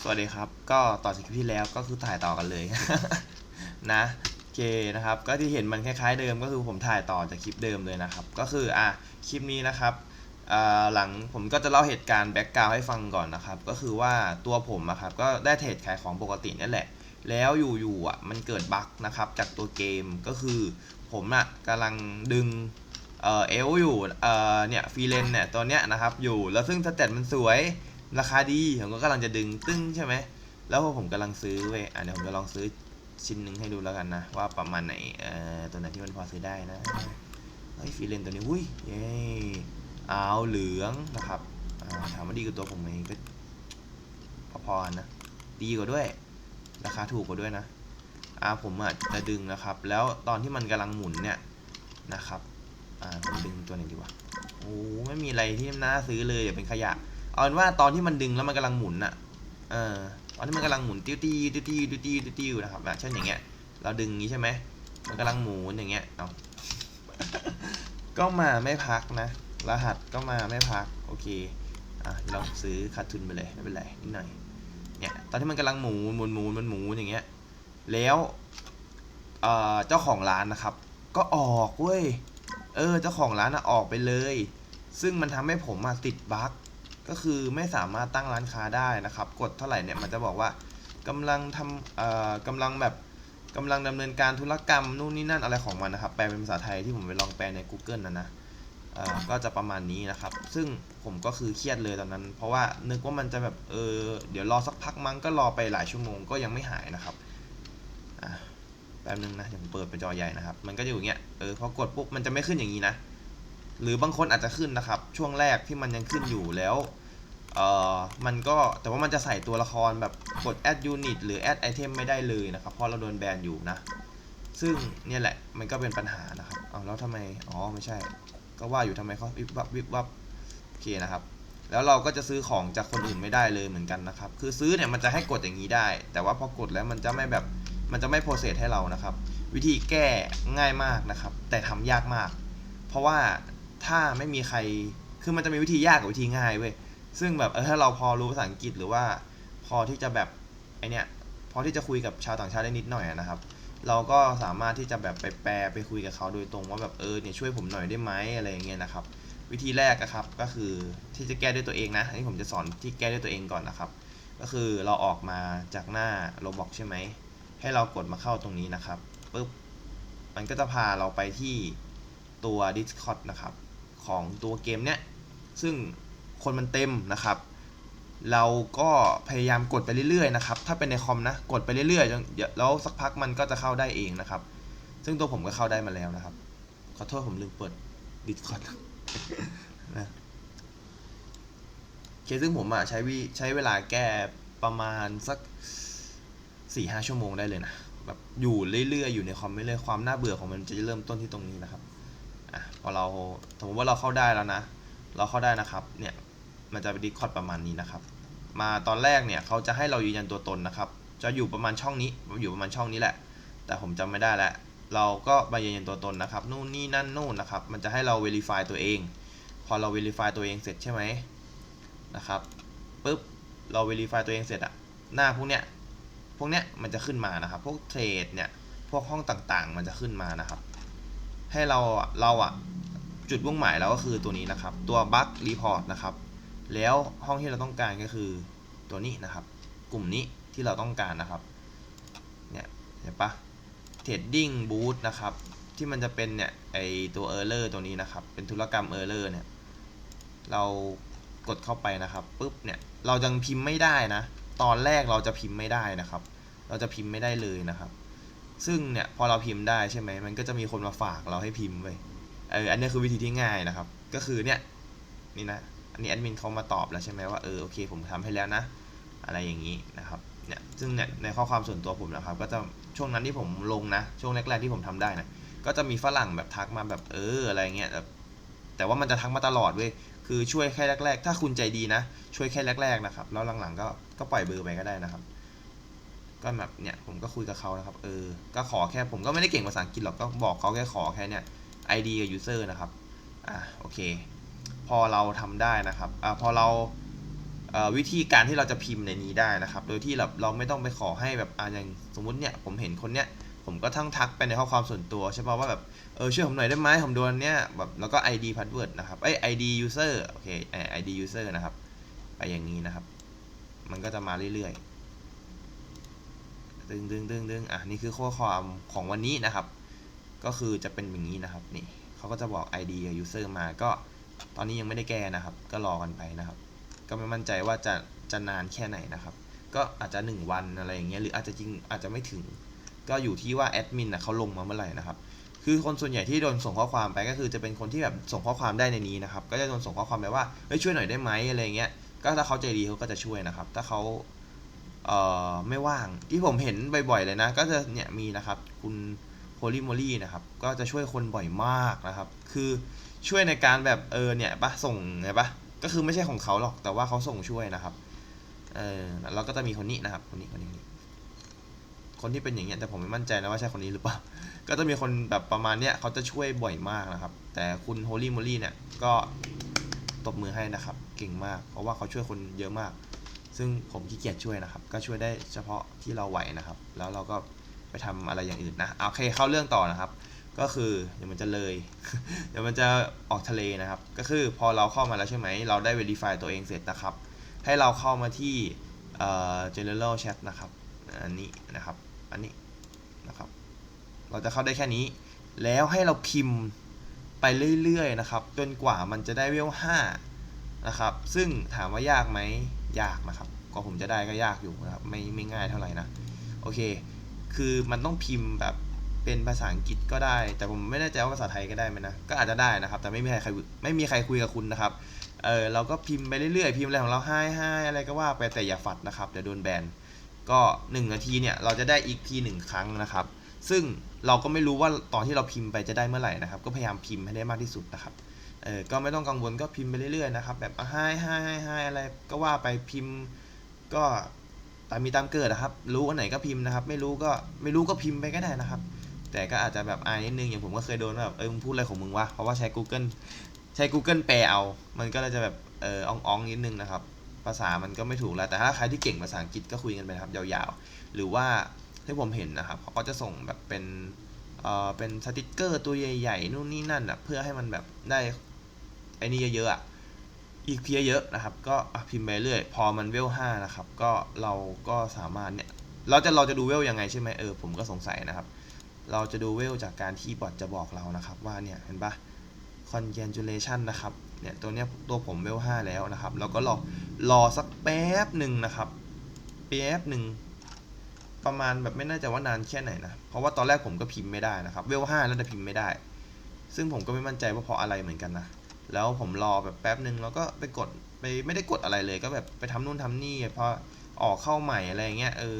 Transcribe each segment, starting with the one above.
สวัสดีครับ ก็ต่อจากที่แล้วก็คือถ่ายต่อกันเลย นะโอเคนะครับ ก็ที่เห็นมันคล้ายๆเดิมก็คือผมถ่ายต่อจากคลิปเดิมเลยนะครับ ก็คืออะคลิปนี้นะครับหลังผมก็จะเล่าเหตุการณ์แบ็กกราวให้ฟังก่อนนะครับ ก็คือว่าตัวผมอะครับก็ได้เทรดขายของปกตินี่แหละ แล้วอยู่ๆอะมันเกิดบั๊กนะครับจากตัวเกมก็คือผมอะกำลังดึงเอ่อเอลอยู่เนี่ยฟีเลนเนี่ยตัวเนี้ยนะครับอยู่แล้วซึ่งสเตตมันสวย ราคาดีผมก็กำลังจะดึงตึ้งใช่ไหมแล้วพอผมกำลังซื้อเว้ยอะเดี๋ยวผมจะลองซื้อชิ้นหนึ่งให้ดูแล้วกันนะ ว่าประมาณไหนเอ่อตัวไหนที่มันพอซื้อได้นะเฮ้ยฟีเลนตัวนี้อุ้ยเย้อ้าวเหลืองนะครับถามว่าดีกว่าตัวผมไหมก็พอๆนะดีกว่าด้วย ราคาถูกกว่าด้วยนะอ่าผมอะจะดึงนะครับ แล้วตอนที่มันกำลังหมุนเนี่ยนะครับอ่าผมดึงตัวไหนดีวะโอ้ไม่มีอะไรที่น่าซื้อเลยเดี๋ยวเป็นขยะ เอาเป็นว่าตอนที่มันดึงแล้วมันกำลังหมุนอะเออตอนที่มันกำลังหมุนติ้วตี้ติ้วตี้ติ้วตี้ติ้วตี้นะครับแบบเช่นอย่างเงี้ย เราดึงงี้ใช่ไหมมันกำลังหมุนอย่างเงี้ยเอาก็มาไม่พักนะ รหัสก็มาไม่พักโอเคอะเราซื้อขาดทุนไปเลยไม่เป็นไรนิดหน่อยเนี่ยตอนที่มันกำลังหมุนหมุนหมุนมันหมุนอย่างเงี้ยแล้วเอ่อเจ้าของร้านนะครับ ก็ออกเว้ยเออเจ้าของร้านอะออกไปเลย ซึ่งมันทำให้ผมมาติดบั๊ก ก็คือไม่สามารถตั้งร้านค้าได้นะครับ กดเท่าไหร่เนี่ยมันจะบอกว่ากำลังทำเอ่อกำลังแบบกำลังดำเนินการธุรกรรมนู่นนี่นั่นอะไรของมันนะครับ แปลเป็นภาษาไทยที่ผมไปลองแปลใน Google นะนะเอ่อก็จะประมาณนี้นะครับ ซึ่งผมก็คือเครียดเลยตอนนั้น เพราะว่านึกว่ามันจะแบบเออเดี๋ยวรอสักพักมั้งก็รอไปหลายชั่วโมงก็ยังไม่หายนะครับอะแป๊บนึงนะเดี๋ยวผมเปิดเป็นจอใหญ่นะครับ มันก็จะอยู่อย่างเงี้ยเออพอกดปุ๊บมันจะไม่ขึ้นอย่างนี้นะ หรือบางคนอาจจะขึ้นนะครับ ช่วงแรกที่มันยังขึ้นอยู่แล้ว เอ่อมันก็แต่ว่ามันจะใส่ตัวละครแบบกด add unit หรือ add item ไม่ได้เลยนะครับ เพราะเราโดนแบนอยู่นะ ซึ่งเนี่ยแหละมันก็เป็นปัญหานะครับเอาแล้วทำไม อ๋อไม่ใช่ ก็ว่าอยู่ทำไมเขาวิบวับวิบวับโอเคนะครับ แล้วเราก็จะซื้อของจากคนอื่นไม่ได้เลยเหมือนกันนะครับ คือซื้อเนี่ยมันจะให้กดอย่างนี้ได้ แต่ว่าพอกดแล้วมันจะไม่แบบมันจะไม่โปรเซสให้เรานะครับ วิธีแก้ง่ายมากนะครับ แต่ทำยากมาก เพราะว่าถ้าไม่มีใครคือมันจะมีวิธียากกับวิธีง่ายเว้ย ซึ่งแบบเออถ้าเราพอรู้ภาษาอังกฤษหรือว่าพอที่จะแบบไอเนี้ยพอที่จะคุยกับชาวต่างชาติได้นิดหน่อยนะครับ เราก็สามารถที่จะแบบไปแปลไปคุยกับเขาโดยตรงว่าแบบเออเนี่ยช่วยผมหน่อยได้ไหมอะไรอย่างเงี้ยนะครับ วิธีแรกนะครับก็คือที่จะแก้ด้วยตัวเองนะอันนี้ผมจะสอนที่แก้ด้วยตัวเองก่อนนะครับ ก็คือเราออกมาจากหน้าโรบอกใช่ไหมให้เรากดมาเข้าตรงนี้นะครับปุ๊บมันก็จะพาเราไปที่ตัว Discord นะครับของตัวเกมเนี้ยซึ่ง คนมันเต็มนะครับ เราก็พยายามกดไปเรื่อยๆนะครับ ถ้าเป็นในคอมนะ กดไปเรื่อยๆจนแล้วสักพักมันก็จะเข้าได้เองนะครับ ซึ่งตัวผมก็เข้าได้มาแล้วนะครับ ขอโทษผมลืมเปิด Discord นะเคซึ่งผมอะใช้วิใช้เวลาแก้ประมาณสักสี่ห้าชั่วโมงได้เลยนะแบบอยู่เรื่อยๆอยู่ในคอมไม่เรื่อยความน่าเบื่อของมันจะเริ่มต้นที่ตรงนี้นะครับอะพอเราสมมติว่าเราเข้าได้แล้วนะ เราเข้าได้นะครับ เนี่ย มันจะเป็นดิสคอร์ดประมาณนี้นะครับ มาตอนแรกเนี่ยเขาจะให้เรายืนยันตัวตนนะครับ จะอยู่ประมาณช่องนี้อยู่ประมาณช่องนี้แหละ แต่ผมจำไม่ได้แล้วเราก็มายืนยันตัวตนนะครับ นู่นนี่นั่นนู่นนะครับ มันจะให้เรา verify ตัวเอง พอเรา verify ตัวเองเสร็จใช่ไหมนะครับปุ๊บเรา verify ตัวเองเสร็จอะหน้าพวกเนี้ยพวกเนี้ยมันจะขึ้นมานะครับ พวกเทรดเนี่ยพวกห้องต่างๆ มันจะขึ้นมานะครับ ให้เราเราอะจุดมุ่งหมายเราก็คือตัวนี้นะครับ ตัว bug report นะครับ แล้วห้องที่เราต้องการก็คือตัวนี้นะครับ กลุ่มนี้ที่เราต้องการนะครับ เนี่ยเห็นปะ trading boot นะครับ ที่มันจะเป็นเนี่ยไอตัว error ตัวนี้นะครับ เป็นธุรกรรม error เนี่ย เรากดเข้าไปนะครับปุ๊บเนี่ย เรายังพิมพ์ไม่ได้นะ ตอนแรกเราจะพิมพ์ไม่ได้นะครับ เราจะพิมพ์ไม่ได้เลยนะครับ ซึ่งเนี่ยพอเราพิมพ์ได้ใช่ไหมมันก็จะมีคนมาฝากเราให้พิมพ์ไว้เอออันนี้คือวิธีที่ง่ายนะครับ ก็คือเนี่ยนี่นะ อันนี้แอดมินเขามาตอบแล้วใช่ไหมว่าเออโอเคผมทำให้แล้วนะ อะไรอย่างนี้นะครับเนี่ยซึ่งเนี่ยในข้อความส่วนตัวผมนะครับ ก็จะช่วงนั้นที่ผมลงนะ ช่วงแรกๆที่ผมทำได้นะก็จะมีฝรั่งแบบทักมาแบบเอออะไรเงี้ยแบบแต่ว่ามันจะทักมาตลอดเว้ยคือช่วยแค่แรก ๆ ถ้าคุณใจดีนะ ช่วยแค่แรก ๆนะครับ แล้วหลังๆก็ก็ปล่อยเบอร์ไปก็ได้นะครับ ก็แบบเนี่ยผมก็คุยกับเขานะครับ เออ ก็ขอแค่ผมก็ไม่ได้เก่งภาษาอังกฤษหรอกก็บอกเขาแค่ขอแค่เนี่ย ID กับ user นะครับ อะโอเค พอเราทำได้นะครับอพอเราเวิธีการที่เราจะพิมพ์ในนี้ได้นะครับ โดยที่เราเราไม่ต้องไปขอให้แบบอ่าอย่างสมมุติเนี่ยผมเห็นคนเนี้ยผมก็ทั้งทักไปในข้อความส่วนตัวใช่ป่ะว่าแบบเออช่วยผมหน่อยได้ไหมผมโดนเนี้ยแบบแล้วก็ ID password นะครับเอ้ย ID user โอเคเอ่อ ID user นะครับไปอย่างนี้นะครับ มันก็จะมาเรื่อยๆดึงดึงดึงดึงอะนี่คือข้อความของวันนี้นะครับ ก็คือจะเป็นอย่างนี้นะครับนี่เขาก็จะบอก ID user มาก็ ตอนนี้ยังไม่ได้แก้นะครับ ก็รอกันไปนะครับ ก็ไม่มั่นใจว่าจะจะนานแค่ไหนนะครับ ก็อาจจะ 1 วันอะไรอย่างเงี้ยหรืออาจจะจริงอาจจะไม่ถึง ก็อยู่ที่ว่าแอดมินนะเขาลงมาเมื่อไหร่นะครับคือคนส่วนใหญ่ที่โดนส่งข้อความไปก็คือจะเป็นคนที่แบบส่งข้อความได้ในนี้นะครับ ก็จะโดนส่งข้อความไปว่าเฮ้ยช่วยหน่อยได้ไหมอะไรเงี้ยก็ถ้าเขาใจดีเขาก็จะช่วยนะครับ ถ้าเขาเอ่อไม่ว่างที่ผมเห็นบ่อยๆเลยนะ ก็จะเนี่ยมีนะครับ คุณโพลีโมลี่นะครับ ก็จะช่วยคนบ่อยมากนะครับ คือ ช่วยในการแบบเออเนี่ยปะส่งไงปะก็คือไม่ใช่ของเขาหรอกแต่ว่าเขาส่งช่วยนะครับเออแล้วก็จะมีคนนี้นะครับ คนนี้คนนี้ คนที่เป็นอย่างเงี้ยแต่ผมไม่มั่นใจนะว่าใช่คนนี้หรือเปล่าก็จะมีคนแบบประมาณเนี้ยเขาจะช่วยบ่อยมากนะครับ แต่คุณโฮลี่โมลี่เนี่ยก็ตบมือให้นะครับ เก่งมาก เพราะว่าเขาช่วยคนเยอะมาก ซึ่งผมขี้เกียจช่วยนะครับ ก็ช่วยได้เฉพาะที่เราไหวนะครับ แล้วเราก็ไปทำอะไรอย่างอื่นนะโอเคเข้าเรื่องต่อนะครับ ก็คือเดี๋ยวมันจะเลย เดี๋ยวมันจะออกทะเลนะครับ ก็คือพอเราเข้ามาแล้วใช่ไหม เราได้ verify ตัวเองเสร็จนะครับ ให้เราเข้ามาที่เอ่อ general chat นะครับอันนี้นะครับ อันนี้นะครับ เราจะเข้าได้แค่นี้ แล้วให้เราพิมพ์ไปเรื่อยๆนะครับ จนกว่ามันจะได้เวล5นะครับ ซึ่งถามว่ายากไหมยากนะครับกว่าผมจะได้ก็ยากอยู่นะครับ ไม่ไม่ง่ายเท่าไหร่นะ โอเค คือมันต้องพิมพ์แบบ เป็นภาษาอังกฤษก็ได้ แต่ผมไม่แน่ใจว่าภาษาไทยก็ได้ไหมนะ ก็อาจจะได้นะครับ แต่ไม่มีใครไม่มีใครคุยกับคุณนะครับ เออเราก็พิมพ์ไปเรื่อยๆ พิมพ์อะไรของเราให้ให้อะไรก็ว่าไปแต่อย่าฝัดนะครับเดี๋ยวโดนแบน ก็ 1 นาทีเนี่ยเราจะได้อีกทีหนึ่งครั้งนะครับ ซึ่งเราก็ไม่รู้ว่าตอนที่เราพิมพ์ไปจะได้เมื่อไหร่นะครับ ก็พยายามพิมพ์ให้ได้มากที่สุดนะครับ เออก็ไม่ต้องกังวลก็พิมพ์ไปเรื่อยๆนะครับ แบบให้ให้ให้ให้อะไรก็ว่าไปพิมพ์ก็ตามมีตามเกิดนะครับ รู้อันไหนก็พิมพ์นะครับ ไม่รู้ก็ไม่รู้ก็พิมพ์ไปก็ได้นะครับ แต่ก็อาจจะแบบอายนิดนึงอย่างผมก็เคยโดนว่าแบบเออมึงพูดอะไรของมึงวะเพราะว่าใช้ Google ใช้ Google แปลเอา มันก็เลยจะแบบเอออ่องๆนิดนึงนะครับ ภาษามันก็ไม่ถูกแล้ว แต่ถ้าใครที่เก่งภาษาอังกฤษก็คุยกันไปครับยาวๆ หรือว่าที่ผมเห็นนะครับเขาก็จะส่งแบบเป็นเอ่อเป็นสติกเกอร์ตัวใหญ่ๆนู่นนี่นั่นอะเพื่อให้มันแบบได้ไอ้นี่เยอะๆอะอีกเพียเยอะนะครับ ก็พิมพ์ไปเรื่อย พอมันเวลห้านะครับ ก็เราก็สามารถเนี่ยเราจะเราจะดูเวลยังไงใช่ไหมเออผมก็สงสัยนะครับ เราจะดูเวลจากการที่บอทจะบอกเรานะครับว่าเนี่ยเห็นปะ congratulation นะครับเนี่ยตัวเนี้ยตัวผมเวลห้าแล้วนะครับแล้วก็รอรอสักแป๊บหนึ่งนะครับแป๊บหนึ่งประมาณแบบไม่แน่ใจว่านานแค่ไหนนะ เพราะว่าตอนแรกผมก็พิมพ์ไม่ได้นะครับ เวลห้าแล้วแต่พิมพ์ไม่ได้ ซึ่งผมก็ไม่มั่นใจว่าเพราะอะไรเหมือนกันนะ แล้วผมรอแบบแป๊บหนึ่งแล้วก็ไปกดไปไม่ได้กดอะไรเลยก็แบบไปทำนู่นทำนี่พอออกเข้าใหม่อะไรอย่างเงี้ยเออ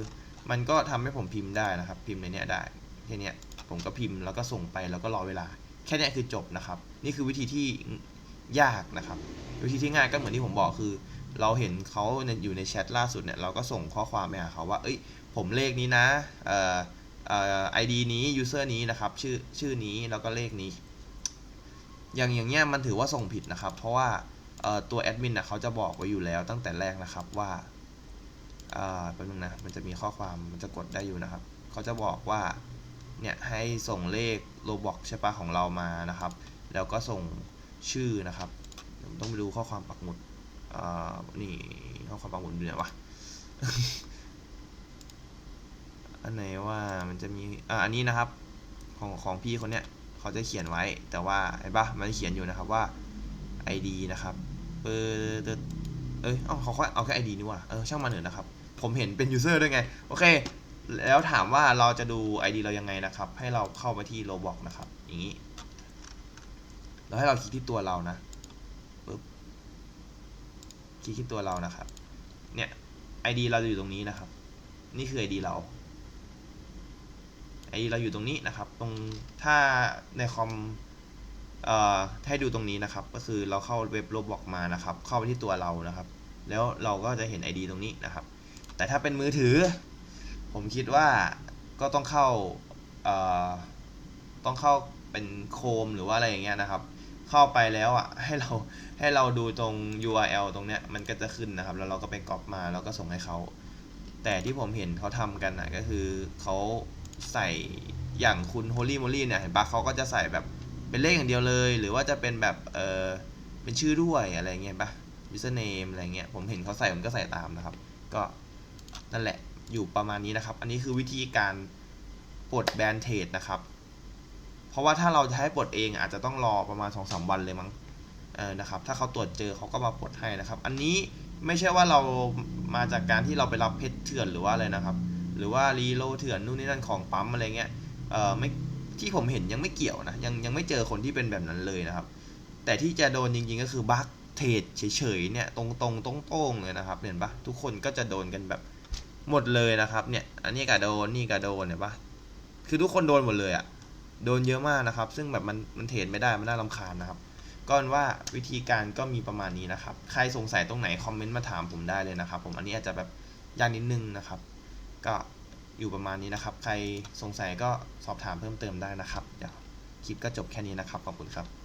มันก็ทำให้ผมพิมพ์ได้นะครับ พิมพ์ในเนี้ยได้ แค่นี้ผมก็พิมพ์แล้วก็ส่งไปแล้วก็รอเวลา แค่นี้คือจบนะครับ นี่คือวิธีที่ยากนะครับ วิธีที่ง่ายก็เหมือนที่ผมบอกคือ เราเห็นเขาอยู่ในแชทล่าสุดเนี่ยเราก็ส่งข้อความไปหาเขาว่าเอ้ยผมเลขนี้นะเอ่อเอ่อ ID นี้ user นี้นะครับชื่อชื่อนี้แล้วก็เลขนี้ อย่างอย่างเงี้ยมันถือว่าส่งผิดนะครับ เพราะว่าเอ่อตัวแอดมินนะเขาจะบอกไว้อยู่แล้วตั้งแต่แรกนะครับว่าอ่าแป๊บนึงนะมันจะมีข้อความมันจะกดได้อยู่นะครับ เขาจะบอกว่า เนี่ยให้ส่งเลขโลบอกใช่ปะของเรามานะครับ แล้วก็ส่งชื่อนะครับผมต้องไปดูข้อความปักหมุดอ่านี่ข้อความปักหมุดอยู่ไหนวะอันไหนว่ามันจะมีอ่าอันนี้นะครับของของพี่คนเนี้ยเขาจะเขียนไว้แต่ว่าเห็นปะมันเขียนอยู่นะครับว่า ID นะครับเปิดเอ้ยเอาเขาเอาแค่ ID นี่ว่ะเออช่างมันเถอะนะครับ ผมเห็นเป็น user ด้วยไง โอเค แล้วถามว่าเราจะดู ID เรายังไงนะครับ ให้เราเข้ามาที่ Roblox นะครับ อย่างนี้แล้วให้เราคลิกที่ตัวเรานะปึ๊บคลิกที่ตัวเรานะครับ เนี่ย ID เราจะอยู่ตรงนี้นะครับ นี่คือ ID เรา ID เราอยู่ตรงนี้นะครับ ตรงถ้าในคอมเอ่อให้ดูตรงนี้นะครับ ก็คือเราเข้าเว็บ Roblox มานะครับ เข้าไปที่ตัวเรานะครับ แล้วเราก็จะเห็น ID ตรงนี้นะครับ แต่ถ้าเป็นมือถือ ผมคิดว่าก็ต้องเข้าเอ่อต้องเข้าเป็นโคมหรือว่าอะไรอย่างเงี้ยนะครับ เข้าไปแล้วอะให้เราให้เราดูตรง URL ตรงเนี้ยมันก็จะขึ้นนะครับ แล้วเราก็ไปก๊อปมาแล้วก็ส่งให้เขา แต่ที่ผมเห็นเขาทำกันนะก็คือเขาใส่อย่างคุณ Holy Moly เนี่ยเห็นปะเขาก็จะใส่แบบเป็นเลขอย่างเดียวเลย หรือว่าจะเป็นแบบเออเป็นชื่อด้วยอะไรเงี้ยปะ username อะไรเงี้ยผมเห็นเขาใส่ผมก็ใส่ตามนะครับ ก็นั่นแหละ อยู่ประมาณนี้นะครับ อันนี้คือวิธีการปลดแบนเทดนะครับ เพราะว่าถ้าเราจะให้ปลดเองอาจจะต้องรอประมาณ2อสวันเลยมั้งเออนะครับ ถ้าเขาตรวจเจอเขาก็มาปลดให้นะครับ อันนี้ไม่ใช่ว่าเรามาจากการที่เราไปรับเพชรเถื่อนหรือว่าอะไรนะครับ หรือว่ารีโลเถื่อนนู่นนี่นั่นของปั๊มอะไรเงี้ยเออไม่ที่ผมเห็นยังไม่เกี่ยวนะยังยังไม่เจอคนที่เป็นแบบนั้นเลยนะครับ แต่ที่จะโดนจริงๆก็คือบั๊กเทรดเฉยๆเนี่ยตรงๆตรงๆเลยนะครับเห็นปะทุกคนก็จะโดนกันแบบ หมดเลยนะครับเนี่ย อันนี้ก็โดน นี่ก็โดนเห็นปะคือทุกคนโดนหมดเลยอะโดนเยอะมากนะครับ ซึ่งแบบมันมันเทรดไม่ได้มันน่ารำคาญนะครับก็นว่าวิธีการก็มีประมาณนี้นะครับ ใครสงสัยตรงไหนคอมเมนต์มาถามผมได้เลยนะครับ ผมอันนี้อาจจะแบบยากนิดนึงนะครับ ก็อยู่ประมาณนี้นะครับ ใครสงสัยก็สอบถามเพิ่มเติมได้นะครับ เดี๋ยวคลิปก็จบแค่นี้นะครับ ขอบคุณครับ